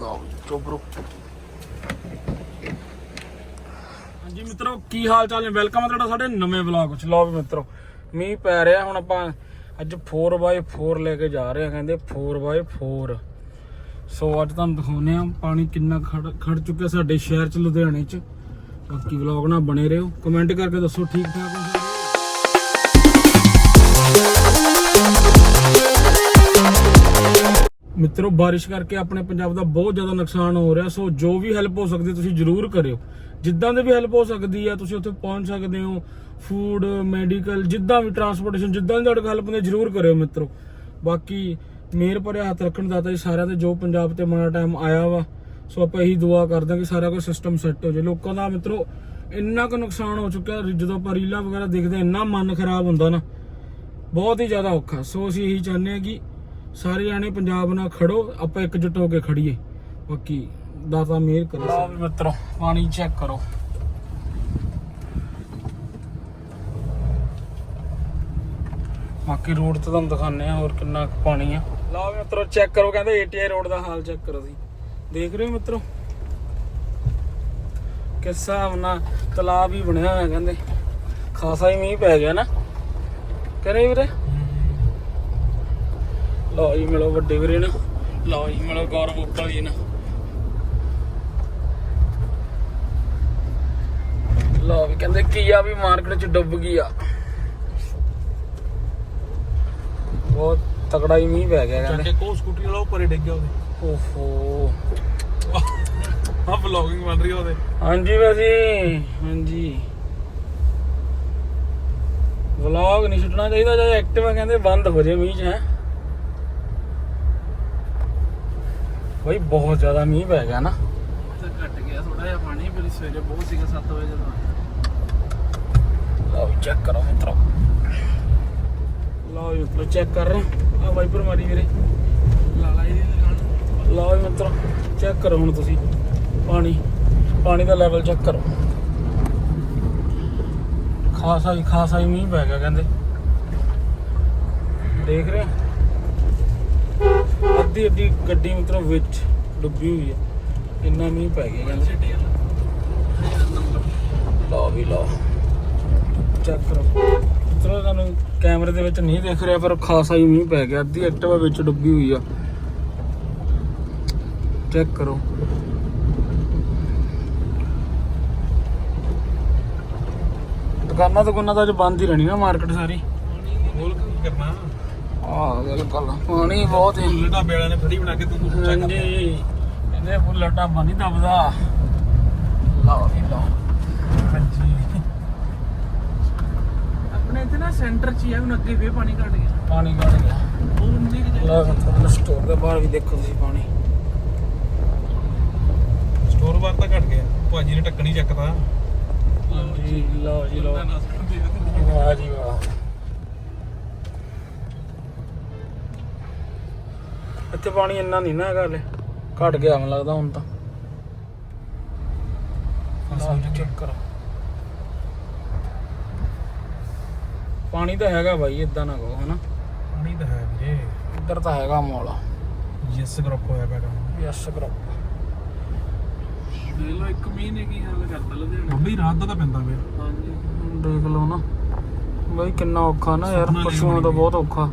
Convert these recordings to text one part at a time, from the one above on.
ਲਓ ਚੋਬਰੋ ਹਾਂਜੀ ਮਿੱਤਰੋ, ਕੀ ਹਾਲ ਚਾਲ ਨੇ? ਵੈਲਕਮ ਹੈ ਤੁਹਾਡਾ ਸਾਡੇ ਨਵੇਂ ਵਲੌਗ ਵਿੱਚ। ਲਓ ਵੀ ਮਿੱਤਰੋ, ਮੀਂਹ ਪੈ ਰਿਹਾ, ਹੁਣ ਆਪਾਂ ਅੱਜ 4x4 ਲੈ ਕੇ ਜਾ ਰਹੇ ਆ ਕਹਿੰਦੇ 4x4 ਸੋ ਅੱਜ ਤੁਹਾਨੂੰ ਦਿਖਾਉਨੇ ਆ ਪਾਣੀ ਕਿੰਨਾ ਖੜ ਖੜ ਚੁੱਕਿਆ ਸਾਡੇ ਸ਼ਹਿਰ ਚ, ਲੁਧਿਆਣੇ ਚ। ਬਾਕੀ ਵਲੌਗ ਨਾਲ ਬਣੇ ਰਹੋ। ਕਮੈਂਟ ਕਰਕੇ ਦੱਸੋ ਠੀਕ ਠਾਕ ਹੋ? ਮਿੱਤਰੋ ਬਾਰਿਸ਼ ਕਰਕੇ ਆਪਣੇ ਪੰਜਾਬ ਦਾ ਬਹੁਤ ਜ਼ਿਆਦਾ ਨੁਕਸਾਨ ਹੋ ਰਿਹਾ ਸੋ ਜੋ ਵੀ ਹੈਲਪ ਹੋ ਸਕਦੀ ਤੁਸੀਂ ਜ਼ਰੂਰ ਕਰਿਓ। ਜਿੱਦਾਂ ਦੇ ਵੀ ਹੈਲਪ ਹੋ ਸਕਦੀ ਹੈ ਤੁਸੀਂ ਉੱਥੇ ਪਹੁੰਚ ਸਕਦੇ ਹੋ। ਫੂਡ ਮੈਡੀਕਲ ਜਿੱਦਾਂ ਵੀ ਟਰਾਂਸਪੋਰਟੇਸ਼ਨ ਜਿੱਦਾਂ ਦੀ ਤੁਹਾਡੇ ਕੋਲ ਹੈਲਪ ਹੁੰਦੀ ਜ਼ਰੂਰ ਕਰਿਓ ਮਿੱਤਰੋ। ਬਾਕੀ ਮੇਰ ਭਰਿਆ ਹੱਥ ਰੱਖਣ ਦਾਤਾ ਜੀ ਸਾਰਿਆਂ ਤੇ ਜੋ ਪੰਜਾਬ ਤੇ ਮਾੜਾ ਟਾਈਮ ਆਇਆ ਵਾ ਸੋ ਆਪਾਂ ਇਹੀ ਦੁਆ ਕਰਦੇ ਹਾਂ ਕਿ ਸਾਰਾ ਕੁਝ ਸਿਸਟਮ ਸੈੱਟ ਹੋ ਜਾਏ। ਲੋਕਾਂ ਦਾ ਮਿੱਤਰੋ ਇੰਨਾ ਕੁ ਨੁਕਸਾਨ ਹੋ ਚੁੱਕਿਆ ਜਦੋਂ ਆਪਾਂ ਰੀਲਾਂ ਵਗੈਰਾ ਦੇਖਦੇ ਹਾਂ, ਇੰਨਾ ਮਨ ਖਰਾਬ ਹੁੰਦਾ ਨਾ ਬਹੁਤ ਹੀ ਜ਼ਿਆਦਾ ਔਖਾ। ਸੋ ਅਸੀਂ ਇਹੀ ਚਾਹੁੰਦੇ ਹਾਂ ਕਿ ਸਾਰੇ ਜਾਣੇ ਪੰਜਾਬ ਨਾਲ ਖੜੋ, ਆਪਾਂ ਇਕਜੁੱਟ ਹੋ ਕੇ ਖੜੀਏ। ਬਾਕੀ ਦਾਤਾ ਮਿਹਰ ਕਰੇ। ਲਓ ਵੀ ਮਿੱਤਰੋ, ਪਾਣੀ ਚੈੱਕ ਕਰੋ। ਬਾਕੀ ਰੋਡ ਤੇ ਤੁਹਾਨੂੰ ਦਿਖਾਉਂਦੇ ਆ ਹੋਰ ਕਿੰਨਾ ਕੁ ਪਾਣੀ ਆ। ਲਓ ਵੀ ਮਿੱਤਰੋ ਚੈੱਕ ਕਰੋ, ਕਹਿੰਦੇ ਏਟੀਆਈ ਰੋਡ ਦਾ ਹਾਲ ਚੈੱਕ ਕਰੋ ਤੁਸੀਂ। ਦੇਖ ਰਹੇ ਹੋ ਮਿੱਤਰੋ? ਕਿਸ ਹਿਸਾਬ ਨਾਲ ਤਲਾਬ ਹੀ ਬਣਿਆ ਹੋਇਆ ਕਹਿੰਦੇ। ਖਾਸਾ ਹੀ ਮੀਂਹ ਪੈ ਗਿਆ ਨਾ। ਕਰੇ ਵੀਰੇ? ਲਓ ਜੀ ਮਿਲੋ ਵੱਡੇ ਵੀਰੇ ਨਾ। ਲਓ ਜੀ ਮਿਲੋ ਗੌਰਵ ਉੱਪਰ ਜੀ ਨਾ। ਲਓ ਵੀ ਕਹਿੰਦੇ ਕੀਆ ਵੀ ਮਾਰਕੀਟ ਚ ਡੁੱਬ ਗਈ ਆ। ਬਹੁਤ ਤਕੜਾ ਹੀ ਮੀਂਹ ਪੈ ਗਿਆ ਕਹਿੰਦੇ। ਕੇ ਕੋ ਸਕੂਟਰੀ ਵਾਲਾ ਉੱਪਰ ਡਿੱਗ ਗਿਆ ਉਹਦੇ। ਓਹੋ। ਆ ਵਲੌਗਿੰਗ ਬਣ ਰਹੀ ਆ ਉਹਦੇ। ਹਾਂਜੀ ਭਾਜੀ ਹਾਂਜੀ। ਵਲੌਗ ਨਹੀਂ ਛੁੱਟਣਾ ਚਾਹੀਦਾ ਜੇ ਐਕਟਿਵ ਕਹਿੰਦੇ ਬੰਦ ਹੋ ਜੇ ਮੀਂਹ ਚ ਹੈ। ਬਈ ਬਹੁਤ ਜ਼ਿਆਦਾ ਮੀਂਹ ਪੈ ਗਿਆ ਨਾ। ਤਾਂ ਘਟ ਗਿਆ ਥੋੜਾ ਜਿਹਾ ਪਾਣੀ ਸਵੇਰੇ ਬਹੁਤ ਸੀਗਾ 7 ਵਜੇ ਜਦੋਂ ਲਓ ਚੈੱਕ ਕਰੋ ਮਿੱਤਰੋ। ਲਓ ਜੀ ਮਿੱਤਰੋ ਚੈੱਕ ਕਰ ਰਹੇ ਆ ਵਾਈਪਰ ਮਾਰੀ ਵੀਰੇ। ਲਾਲਾ ਜੀ ਦੀ ਲਓ ਮਿੱਤਰੋ ਚੈੱਕ ਕਰੋ ਹੁਣ ਤੁਸੀਂ ਪਾਣੀ। ਪਾਣੀ ਦਾ ਲੈਵਲ ਚੈੱਕ ਕਰੋ। ਖਾਸਾ ਹੀ ਖਾਸਾ ਹੀ ਮੀਂਹ ਪੈ ਗਿਆ ਕਹਿੰਦੇ। ਦੇਖ ਰਹੇ? ਅੱਧੀ ਅੱਧੀ ਗੱਡੀ ਮਿੱਤਰੋ ਵਿੱਚ ਡੁੱਬੀ ਹੋਈ ਹੈ। ਇੰਨਾ ਮੀਂਹ ਪੈ ਗਿਆ ਕਹਿੰਦੇ। ਲਓ ਵੀ ਲਓ। ਚੈੱਕ ਕਰੋ। ਮਿੱਤਰੋ ਤੁਹਾਨੂੰ ਕੈਮਰੇ ਦੇ ਵਿੱਚ ਨਹੀਂ ਦਿਖ ਰਿਹਾ, ਪਰ ਖਾਸਾ ਹੀ ਮੀਂਹ ਪੈ ਗਿਆ। ਅੱਧੀ ਐਕਟਿਵਾ ਵਿੱਚ ਡੁੱਬੀ ਹੋਈ ਆ। ਚੈੱਕ ਕਰੋ। ਦੁਕਾਨਾਂ ਦੁਕਾਨਾਂ ਤਾਂ ਅੱਜ ਬੰਦ ਹੀ ਰਹਿਣੀ ਨਾ, ਮਾਰਕੀਟ ਸਾਰੀ। ਹੋਰ ਕੀ ਕਰਨਾ? ਆਹ ਬਿਲਕੁਲ ਪਾਣੀ ਬਹੁਤ ਹੈ। ਭੁੱਲੇ ਢਾਬੇ ਵਾਲਿਆਂ ਨੇ ਫੜੀ ਬਣਾ ਕੇ ਤੂੰ ਤੂੰ ਚੈੱਕ ਹਾਂਜੀ। ਇਹਦੇ ਫੁੱਲ ਢਾਬਾ ਨਹੀਂ ਦਬਦਾ। ਲਓ ਵੀ ਲਓ। ਹਾਂਜੀ। ਆਪਣੇ ਇੱਥੇ ਨਾ ਸੈਂਟਰ 'ਚ ਹੀ ਆ ਹੁਣ ਅੱਗੇ ਫੇਰ ਪਾਣੀ ਘਟ ਗਿਆ। ਪਾਣੀ ਘਟ ਗਿਆ। ਉਹ ਉੰਨੀ ਕਿ ਲਓ ਮਤਲਬ ਸਟੋਰ ਦੇ ਬਾਹਰ ਵੀ ਦੇਖੋ ਤੁਸੀਂ ਪਾਣੀ। ਸਟੋਰ ਬਾਰ ਤਾਂ ਘਟ ਗਿਆ। ਭਾਜੀ ਨੇ ਲਓ ਲਓ। ਵਾਹ ਜੀ ਵਾਹ। ਇੱਥੇ ਪਾਣੀ ਇੰਨਾ ਨਹੀਂ ਨਾ ਹੈਗਾ ਹਲੇ। ਘਟ ਗਿਆ ਮੈਨੂੰ ਲੱਗਦਾ ਹੁਣ ਤਾਂ। ਚੈੱਕ ਕਰੋ। ਪਾਣੀ ਤਾਂ ਹੈਗਾ ਬਾਈ ਇਦਾਂ ਨਾ ਕਹੋ ਹਨਾ। ਪਾਣੀ ਤਾਂ ਹੈ ਵੀਰੇ। ਇੱਧਰ ਤਾਂ ਹੈਗਾ ਮੋਲ। ਯੈਸ ਗਰੁੱਪ ਹੋਇਆ ਪਿਆ ਕੰਮ। ਯਸ ਬ్రో ਦੇਖ ਲਓ ਇੱਕ ਮਹੀਨੇ ਕੀ ਹਾਲ ਕਰਤਾ ਲੁਧਿਆਣਾ। ਬੰਬਈ ਰਾਤ ਦਾ ਤਾਂ ਪੈਂਦਾ ਪਿਆ। ਹਾਂਜੀ। ਦੇਖ ਲਓ ਨਾ। ਬਾਈ ਕਿੰਨਾ ਔਖਾ ਨਾ ਯਾਰ ਪਸ਼ੂਆਂ ਦਾ ਬਹੁਤ ਔਖਾ।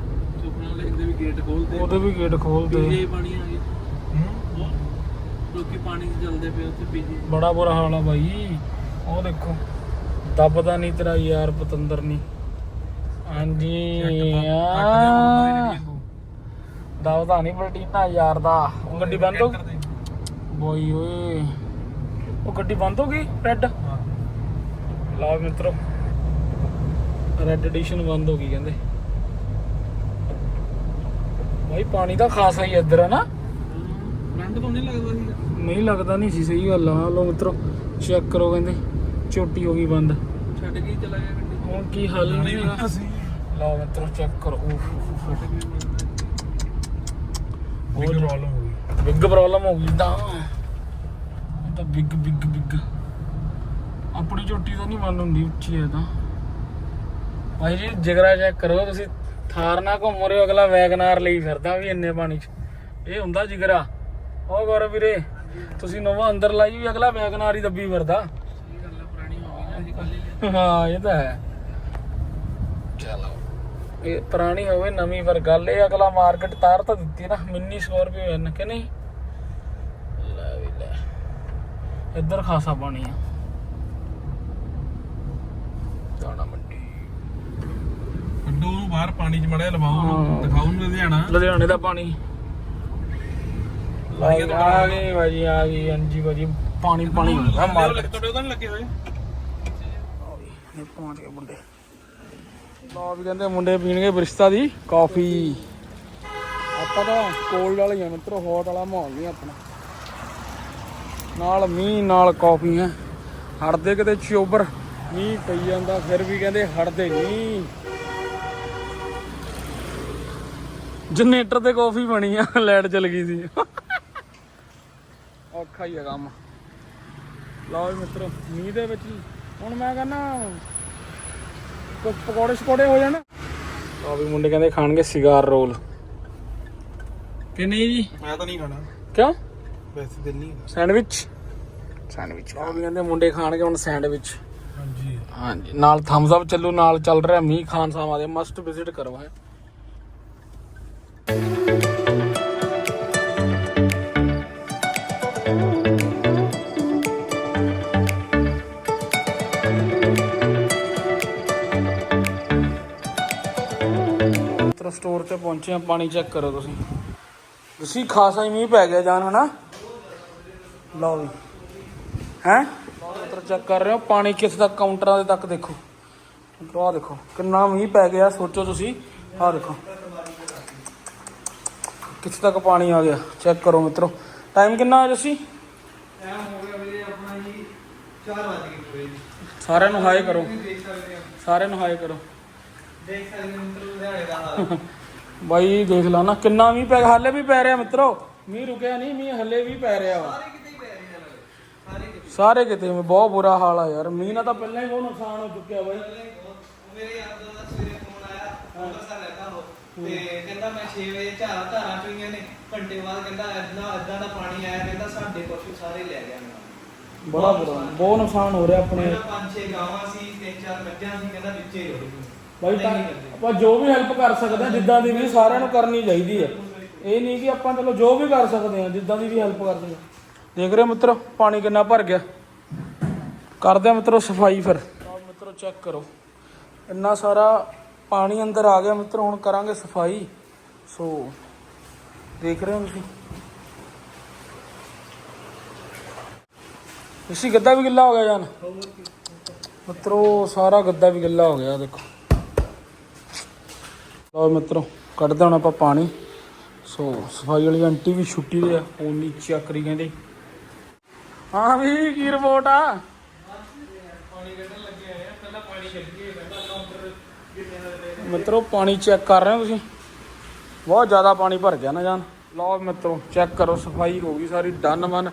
ਗੇਟ ਖੋਲਦੇ ਉਹਦੇ ਵੀ ਗੇਟ ਖੋਲਦੇ। ਪੀਜੇ ਪਾਣੀ ਆ ਗਏ। ਹੂੰ? ਲੋਕੀ ਪਾਣੀ 'ਚ ਚੱਲਦੇ ਪਏ ਉੱਥੇ ਪੀਜੇ ਬੜਾ ਬੁਰਾ ਹਾਲ ਆ ਬਾਈ। ਉਹ ਦੇਖੋ ਦੱਬਦਾ ਨਹੀਂ ਤੇਰਾ ਯਾਰ ਪਤੰਦਰ ਨਹੀਂ। ਹਾਂਜੀ। ਆ ਦੱਬਦਾ ਨਹੀਂ ਬਲਟੀਨਾ ਯਾਰ ਦਾ। ਉਹ ਗੱਡੀ ਬੰਦ ਹੋ ਗਈ ਬੋਈ ਓਏ। ਉਹ ਗੱਡੀ ਬੰਦ ਹੋ ਗਈ ਰੈੱਡ? ਲਾ ਮਿੱਤਰੋ। ਰੈੱਡ ਐਡੀਸ਼ਨ ਬੰਦ ਹੋ ਗਈ ਕਹਿੰਦੇ। ਬਾਈ ਪਾਣੀ ਤਾਂ ਖਾਸਾ ਹੀ ਇੱਧਰ ਹੈ ਨਾ ਰੰਡ ਤੋਂ ਨਹੀਂ ਲੱਗਦਾ ਸੀਗਾ। ਨਹੀਂ ਲੱਗਦਾ ਨਹੀਂ ਸੀ ਸਹੀ ਗੱਲ ਆ। ਲੋ ਮਿੱਤਰੋ ਚੈੱਕ ਕਰੋ ਕਹਿੰਦੇ ਚੋਟੀ ਹੋ ਗਈ ਬੰਦ। ਛੱਡ ਕੇ ਚਲਾ ਗਿਆ ਗੱਡੀ। ਹੁਣ ਕੀ ਹੱਲ ਨਹੀਂ ਹੈਗਾ ਲਓ ਮਿੱਤਰੋ ਚੈੱਕ ਕਰੋ। ਉਫ ਬਿਗ ਪ੍ਰੋਬਲਮ ਹੋ ਗਈ। ਬਿੱਗ ਪ੍ਰੋਬਲਮ ਹੋ ਗਈ ਤਾਂ। ਇਹ ਤਾਂ ਬਿੱਗ ਬਿੱਗ ਬਿੱਗ ਆਪਣੀ ਚੋਟੀ ਤਾਂ ਨਹੀਂ ਬੰਦ ਹੁੰਦੀ ਉੱਚੀ ਹੈ ਤਾਂ। ਭਾਈ ਜੀ ਜਿਗਰਾ ਚੈੱਕ ਕਰੋ ਤੁਸੀਂ। ਥਾਰ ਨਾ ਘੁੰਮ ਰਹੇ ਹੋ ਅਗਲਾ ਵੈਗਨਾਰ ਲਈ ਫਿਰਦਾ ਵੀ ਇੰਨੇ ਪਾਣੀ 'ਚ। ਇਹ ਹੁੰਦਾ ਜਿਗਰਾ। ਉਹ ਗੌਰਵ ਵੀਰੇ ਤੁਸੀਂ ਨਵਾਂ ਅੰਦਰ ਲਾਈ ਵੀ ਅਗਲਾ ਵੈਗਨਾਰੀ ਦੱਬੀ ਫਿਰਦਾ। ਹੋ ਹਾਂ ਇਹ ਤਾਂ ਹੈ। ਚਲੋ। ਇਹ ਪੁਰਾਣੀ ਹੋਵੇ ਨਵੀਂ ਪਰ ਗੱਲ ਇਹ ਅਗਲਾ ਮਾਰਕੀਟ ਤਾਰ ਤਾਂ ਦਿੱਤੀ ਨਾ ਮਿੰਨੀ ਸਕੋਰਪੀਓ ਐਨ ਕਿ ਨਹੀਂ? ਲੈ ਵੀ ਲੈ। ਇੱਧਰ ਖਾਸਾ ਪਾਣੀ ਆ ਜਾਣਾ ਮੰਡੀ ਕੱਢੋ ਉਹਨੂੰ ਬਾਹਰ ਪਾਣੀ 'ਚ ਮੜਿਆ ਲਵਾਓ ਹਾਂ। ਦਿਖਾਓ ਉਹਨੂੰ ਲੁਧਿਆਣਾ। ਲੁਧਿਆਣੇ ਦਾ ਪਾਣੀ। ਆ ਗਈ ਭਾਜੀ ਆ ਗਈ ਹਾਂਜੀ ਭਾਜੀ ਪਾਣੀ ਪਾਣੀ। ਹੁੰਦਾ ਮਾਰਕੀਟ ਤੁਹਾਡੇ ਉਹਦਾ ਨੀ ਲੱਗੇ ਹੋਏ। ਇਹ ਪਹੁੰਚ ਗਏ ਮੁੰਡੇ। ਲਓ ਵੀ ਕਹਿੰਦੇ ਮੁੰਡੇ ਪੀਣਗੇ ਬਰਿਸ਼ਤਾ ਦੀ ਕਾਫੀ। ਆਪਾਂ ਤਾਂ ਕੋਲਡ ਵਾਲੇ ਹੀ ਆ ਮਿੱਤਰੋ ਹੌਟ ਵਾਲਾ ਮਾਹੌਲ ਨਹੀਂ ਆਪਣਾ। ਨਾਲ ਮੀਂਹ ਨਾਲ ਕਾਫੀ ਹੈ। ਹਟਦੇ ਕਿਤੇ ਚੋਬਰ। ਮੀਂਹ ਪਈ ਜਾਂਦਾ ਫਿਰ ਵੀ ਕਹਿੰਦੇ ਹਟਦੇ ਨਹੀਂ। ਜਨਰੇਟਰ ਤੇ ਕਾਫੀ ਬਣੀ ਆ ਲਾਈਟ ਚਲ ਗਈ ਸੀ। ਔਖਾ ਹੀ ਆ ਕੰਮ। ਲਓ ਮਿੱਤਰੋ ਮੀਂਹ ਦੇ ਵਿੱਚ ਹੁਣ ਮੈਂ ਕਹਿੰਦਾ ਪਕੌੜੇ ਸ਼ਕੌੜੇ ਹੋ ਜਾਣ। ਲਓ ਵੀ ਮੁੰਡੇ ਕਹਿੰਦੇ ਖਾਣਗੇ ਸਿਗਾਰ ਰੋਲ। ਕਿ ਨਹੀਂ ਜੀ? ਮੈਂ ਤਾਂ ਨਹੀਂ ਖਾਣਾ। ਕਿਉਂ? ਵੈਸੇ ਦਿਲ ਨਹੀਂ। ਸੈਂਡਵਿਚ ਸੈਂਡਵਿਚ ਲਓ ਵੀ ਕਹਿੰਦੇ ਮੁੰਡੇ ਖਾਣਗੇ ਹੁਣ ਸੈਂਡਵਿਚ ਹਾਂਜੀ। ਹਾਂਜੀ ਨਾਲ ਥੰਬਸ ਅਪ ਚੱਲੂ ਨਾਲ ਚੱਲ ਰਿਹਾ ਮੀਂਹ ਖਾਨ ਸਾਹਿਬ ਦੇ ਮਸਟ ਵਿਜ਼ਿਟ ਕਰੋ ਹੈ। ਸਟੋਰ ਤੇ ਪਹੁੰਚੇ ਆ ਪਾਣੀ ਚੈੱਕ ਕਰੋ ਤੁਸੀਂ। ਤੁਸੀਂ ਖਾਸਾ ਹੀ ਮੀਂਹ ਪੈ ਗਿਆ ਜਾਨ ਹਨਾ? ਲਓ ਵੀ। ਹੈ? ਮੋਟਰ ਚੈੱਕ ਕਰ ਰਹੇ ਹੋ ਪਾਣੀ ਕਿਸ ਤੱਕ ਕਾਊਂਟਰਾਂ ਦੇ ਤੱਕ ਦੇਖੋ। ਆਹ ਦੇਖੋ ਕਿੰਨਾ ਮੀਂਹ ਪੈ ਗਿਆ ਸੋਚੋ ਤੁਸੀਂ। ਆਹ ਦੇਖੋ। ਕਿੱਥੇ ਤੱਕ ਪਾਣੀ ਆ ਗਿਆ ਚੈੱਕ ਕਰੋ ਮਿੱਤਰੋ। ਟਾਈਮ ਕਿੰਨਾ ਹੈ ਜੱਸੀ ਸਾਰਿਆਂ ਨੂੰ ਹਾਈ ਕਰੋ। ਸਾਰਿਆਂ ਨੂੰ ਹਾਈ ਕਰੋ। ਬਾਈ ਦੇਖ ਲਾ ਨਾ ਕਿੰਨਾ ਮੀਂਹ ਪੈ ਹੱਲੇ ਵੀ ਪੈ ਰਿਹਾ ਮਿੱਤਰੋ। ਮੀਂਹ ਰੁਕਿਆ ਨਹੀਂ ਮੀਂਹ ਹੱਲੇ ਵੀ ਪੈ ਰਿਹਾ ਵਾ। ਸਾਰੇ ਕਿਤੇ ਬਹੁਤ ਬੁਰਾ ਹਾਲ ਆ ਯਾਰ। ਮੀਂਹ ਨਾਲ ਤਾਂ ਪਹਿਲਾਂ ਹੀ ਬਹੁਤ ਨੁਕਸਾਨ ਹੋ ਚੁੱਕਿਆ ਬਾਈ। ਮੇਰੇ ਯਾਰ ਦੋਸਤ ਦਾ ਸਵੇਰੇ ਫੋਨ ਆਇਆ ਅੰਮ੍ਰਿਤਸਰ ਰਹਿੰਦਾ ਉਹ। ਤੇ ਕਹਿੰਦਾ ਮੈਂ 6 ਵਜੇ ਝਾਰਾ ਧਾਰਾਂ ਪਈਆਂ ਨੇ। ਘੰਟੇ ਬਾਅਦ ਕਹਿੰਦਾ ਇਦਾਂ ਇਦਾਂ ਦਾ ਪਾਣੀ ਆਇਆ। ਕਹਿੰਦਾ ਸਾਡੇ ਪਸ਼ੂ ਸਾਰੇ ਲੈ ਗਿਆ ਨਾਲ ਬੜਾ ਬੁਰਾ ਬਹੁਤ ਨੁਕਸਾਨ ਹੋ ਰਿਹਾ ਆਪਣੇ। ਕਹਿੰਦਾ ਪੰਜ ਛੇ ਗਾਵਾਂ ਸੀ ਤਿੰਨ ਚਾਰ ਮੱਝਾਂ ਸੀ ਕਹਿੰਦਾ ਵਿੱਚੇ ਰੁੜ ਗਈ ਬਾਈ ਤਾਂ ਆਪਾਂ ਜੋ ਵੀ ਹੈਲਪ ਕਰ ਸਕਦੇ ਆ ਜਿੱਦਾਂ ਦੀ ਵੀ ਸਾਰਿਆਂ ਨੂੰ ਕਰਨੀ ਚਾਹੀਦੀ ਹੈ। ਇਹ ਨਹੀਂ ਕਿ ਆਪਾਂ ਚਲੋ ਜੋ ਵੀ ਕਰ ਸਕਦੇ ਆ ਜਿੱਦਾਂ ਦੀ ਵੀ ਹੈਲਪ ਕਰਦੇ ਸਕਦੇ ਦੇਖ ਰਹੇ ਹੋ ਮਿੱਤਰੋ, ਪਾਣੀ ਕਿੰਨਾ ਭਰ ਗਿਆ। ਕਰਦੇ ਆ ਮਿੱਤਰੋ ਸਫ਼ਾਈ ਫਿਰ। ਆਹ ਮਿੱਤਰੋ ਚੈੱਕ ਕਰੋ। ਇੰਨਾ ਸਾਰਾ ਪਾਣੀ ਅੰਦਰ ਆ ਗਿਆ ਮਿੱਤਰੋ, ਹੁਣ ਕਰਾਂਗੇ ਸਫ਼ਾਈ। ਸੋ, ਦੇਖ ਰਹੇ ਹੋ ਤੁਸੀਂ। ਇਸੀ ਗੱਦਾ ਵੀ ਗਿੱਲਾ ਹੋ ਗਿਆ ਜਾਨ। ਮਿੱਤਰੋ, ਸਾਰਾ ਗੱਦਾ ਵੀ ਗਿੱਲਾ ਹੋ ਗਿਆ, ਦੇਖੋ। ਲਓ ਮਿੱਤਰੋ, ਕੱਢਦੇ ਹੁਣ ਆਪਾਂ ਪਾਣੀ। ਸੋ, ਸਫ਼ਾਈ ਵਾਲੀ ਆਂਟੀ ਵੀ ਛੁੱਟੀ ਤੇ ਆ, ਫੋਨ ਨਹੀਂ ਚੈੱਕ ਕਰੀ ਕਹਿੰਦੇ। ਹਾਂ ਵੀ, ਕੀ ਰਿਪੋਰਟ ਆ? ਮਿੱਤਰੋ, ਪਾਣੀ ਚੈੱਕ ਕਰ ਰਹੇ ਹੋ ਤੁਸੀਂ? ਬਹੁਤ ਜ਼ਿਆਦਾ ਪਾਣੀ ਭਰ ਗਿਆ ਨਾ ਜਾਨ। ਲਓ ਮਿੱਤਰੋ ਚੈੱਕ ਕਰੋ, ਸਫ਼ਾਈ ਹੋ ਗਈ ਸਾਰੀ ਡਨ ਮਨ